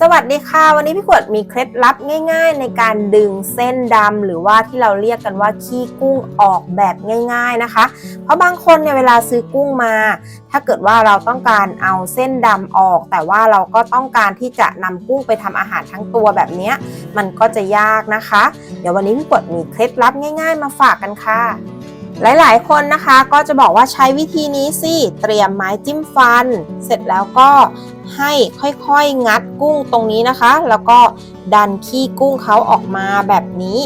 สวัสดีค่ะ วันนี้พี่ขวดมีเคล็ดลับง่าย ๆ ในการดึงเส้นดำหรือว่าที่เราเรียกกันว่าขี้กุ้งออกแบบง่าย ๆนะคะ เพราะบางคนเนี่ยเวลาซื้อกุ้งมา ถ้าเกิดว่าเราต้องการเอาเส้นดำออก แต่ว่าเราก็ต้องการที่จะนำกุ้งไปทำอาหารทั้งตัวแบบนี้มันก็จะยากนะคะ เดี๋ยววันนี้พี่ขวดมีเคล็ดลับง่าย ๆ มาฝากกันค่ะ หลายๆ คนนะคะก็จะบอกว่าใช้วิธีนี้สิ เตรียมไม้จิ้มฟัน เสร็จแล้วก็ให้ค่อยๆ งัดกุ้งตรงนี้นะคะ แล้วก็ดันขี้กุ้งเขาออกมาแบบนี้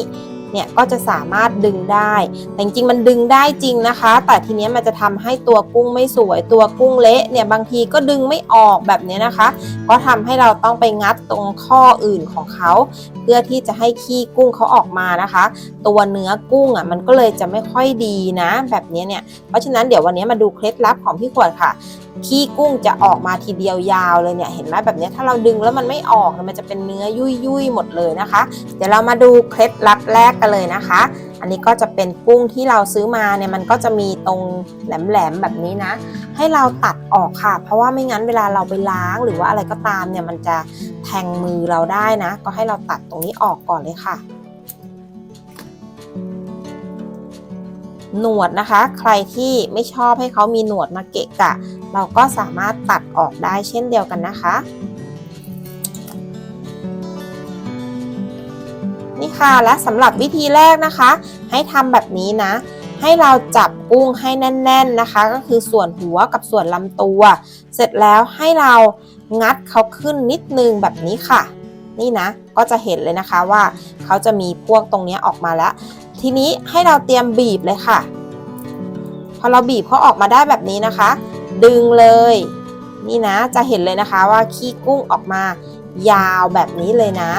เนี่ยก็จะสามารถดึงได้ แต่จริงๆมันดึงได้จริงนะคะ แต่ทีเนี้ยมันจะทำให้ตัวกุ้งไม่สวย ตัวกุ้งเละเนี่ยบางทีก็ดึงไม่ออกแบบนี้นะคะ ก็ทำให้เราต้องไปงัดตรงข้ออื่นของเขา เพื่อที่จะให้ขี้กุ้งเขาออกมานะคะ ตัวเนื้อกุ้งอะมันก็เลยจะไม่ค่อยดีนะ แบบนี้เนี่ยเพราะฉะนั้นเดี๋ยววันนี้มาดูเคล็ดลับของพี่ขวดค่ะขี้กุ้งจะออกมาทีเดียวยาวเลยเนี่ยเห็นไหมแบบนี้ถ้าเราดึงแล้วมันไม่ออกมันจะเป็นเนื้อยุ่ยยุ่ยหมดเลยนะคะ เดี๋ยวเรามาดูเคล็ดลับแรกกันเลยนะคะ อันนี้ก็จะเป็นกุ้งที่เราซื้อมาเนี่ยมันก็จะมีตรงแหลมๆแบบนี้นะ ให้เราตัดออกค่ะ เพราะว่าไม่งั้นเวลาเราไปล้างหรือว่าอะไรก็ตามเนี่ยมันจะแทงมือเราได้นะ ก็ให้เราตัดตรงนี้ออกก่อนเลยค่ะ หนวดนะคะ ใครที่ไม่ชอบให้เขามีหนวดมาเกะกะ เราก็สามารถตัดออกได้เช่นเดียวกันนะคะ ค่ะ และสำหรับวิธีแรกนะคะ ให้ทำแบบนี้นะ ให้เราจับกุ้งให้แน่น ๆนะคะ ก็คือส่วนหัวกับส่วนลำตัว เสร็จแล้วให้เรางัดเขาขึ้นนิดนึงแบบนี้ค่ะ นี่นะ ก็จะเห็นเลยนะคะว่าเขาจะมีพวกตรงนี้ออกมาแล้ว ทีนี้ให้เราเตรียมบีบเลยค่ะ พอเราบีบเขาออกมาได้แบบนี้นะคะ ดึงเลย นี่นะ จะเห็นเลยนะคะว่าขี้กุ้งออกมายาวแบบนี้เลยนะ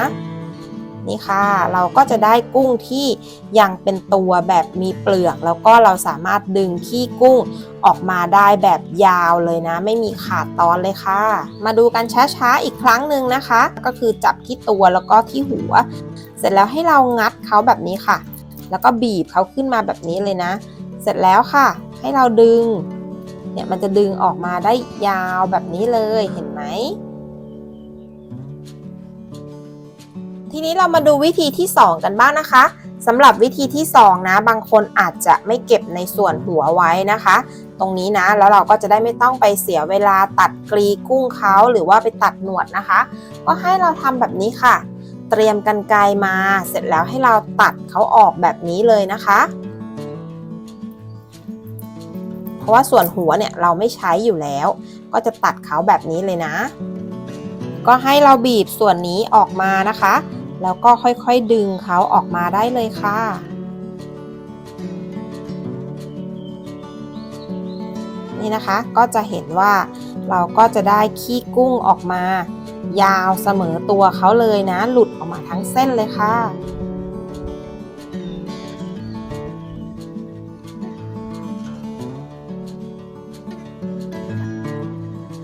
นี่ค่ะ เราก็จะได้กุ้งที่ยังเป็นตัวแบบมีเปลือก แล้วก็เราสามารถดึงขี้กุ้งออกมาได้แบบยาวเลยนะ ไม่มีขาดตอนเลยค่ะ มาดูกันช้าๆอีกครั้งหนึ่งนะคะ ก็คือจับที่ตัวแล้วก็ที่หัว เสร็จแล้วให้เรางัดเขาแบบนี้ค่ะ แล้วก็บีบเขาขึ้นมาแบบนี้เลยนะ เสร็จแล้วค่ะ ให้เราดึงเนี่ยมันจะดึงออกมาได้ยาวแบบนี้เลยเห็นไหม ทีนี้เรามาดูวิธีที่ 2 กันบ้างนะคะสำหรับวิธีที่ 2 นะ บางคนอาจจะไม่เก็บในส่วนหัวไว้นะคะ ตรงนี้นะ แล้วเราก็จะได้ไม่ต้องไปเสียเวลาตัดกรีกุ้งเขาหรือว่าไปตัดหนวดนะคะ ก็ให้เราทำแบบนี้ค่ะ เตรียมกันไกมา เสร็จแล้วให้เราตัดเขาออกแบบนี้เลยนะคะ เพราะว่าส่วนหัวเนี่ยเราไม่ใช้อยู่แล้ว ก็จะตัดเขาแบบนี้เลยนะ ก็ให้เราบีบส่วนนี้ออกมานะคะ แล้วก็ค่อยๆดึงเขาออกมาได้เลยค่ะ นี่นะคะก็จะเห็นว่าเราก็จะได้ขี้กุ้งออกมา ยาวเสมอตัวเขาเลยนะ หลุดออกมาทั้งเส้นเลยค่ะ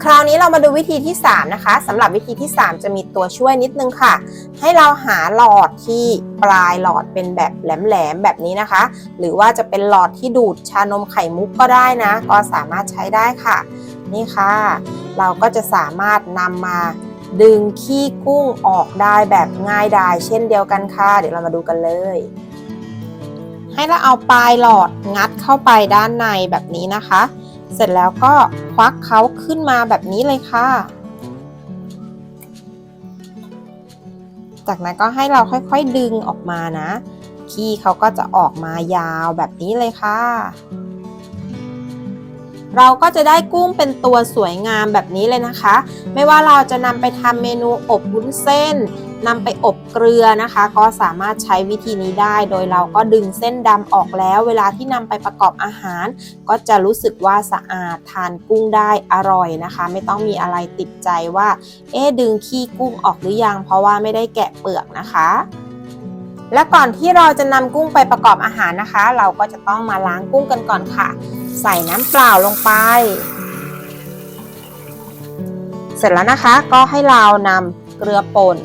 ราวนี้เรามาดูวิธีที่ 3 นะคะสำหรับวิธีที่ 3 จะมีตัวช่วยนิดนึงค่ะ ให้เราหาหลอดที่ปลายหลอดเป็นแบบแหลมๆแบบนี้นะคะ หรือว่าจะเป็นหลอดที่ดูดชานมไข่มุกก็ได้นะ ก็สามารถใช้ได้ค่ะ นี่ค่ะ เราก็จะสามารถนำมาดึงขี้กุ้งออกได้แบบง่ายดายเช่นเดียวกันค่ะ เดี๋ยวเรามาดูกันเลย ให้เราเอาปลายหลอดงัดเข้าไปด้านในแบบนี้นะคะ เสร็จแล้วก็ควักเขาขึ้นมาแบบนี้เลยค่ะ จากนั้นก็ให้เราค่อยๆดึงออกมานะ ขี้เขาก็จะออกมายาวแบบนี้เลยค่ะ เราก็จะได้กุ้งเป็นตัวสวยงามแบบนี้เลยนะคะ ไม่ว่าเราจะนำไปทำเมนูอบวุ้นเส้น นำไปอบเกลือนะคะ ก็สามารถใช้วิธีนี้ได้ โดยเราก็ดึงเส้นดำออกแล้ว เวลาที่นำไปประกอบอาหาร ก็จะรู้สึกว่าสะอาดทานกุ้งได้อร่อยนะคะ ไม่ต้องมีอะไรติดใจว่า เอ๊ดึงขี้กุ้งออกหรือยัง เพราะว่าไม่ได้แกะเปลือกนะคะและก่อนที่เราจะนำกุ้งไปประกอบอาหารนะคะ เราก็จะต้องมาล้างกุ้งกันก่อนค่ะ ใส่น้ำเปล่าลงไป เสร็จแล้วนะคะก็ให้เรานำเกลือป่น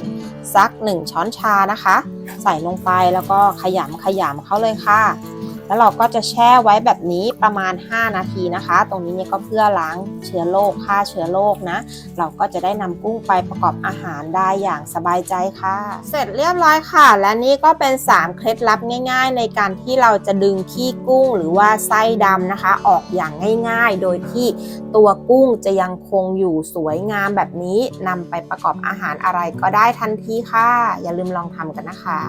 สัก 1 ช้อนชานะคะ ใส่ลงไปแล้วก็ขยำขยำเขาเลยค่ะ แล้วเราก็จะแช่ไว้แบบนี้ประมาณ 5 นาทีนะคะ ตรงนี้เนี่ยก็เพื่อล้างเชื้อโรคฆ่าเชื้อโรคนะ เราก็จะได้นำกุ้งไปประกอบอาหารได้อย่างสบายใจค่ะ เสร็จเรียบร้อยค่ะ และนี่ก็เป็น 3 เคล็ดลับง่าย ๆ ในการที่เราจะดึงขี้กุ้งหรือว่าไส้ดำนะคะ ออกอย่างง่าย ๆ โดยที่ตัวกุ้งจะยังคงอยู่สวยงามแบบนี้นำไปประกอบอาหารอะไรก็ได้ทันทีค่ะ อย่าลืมลองทำกันนะคะ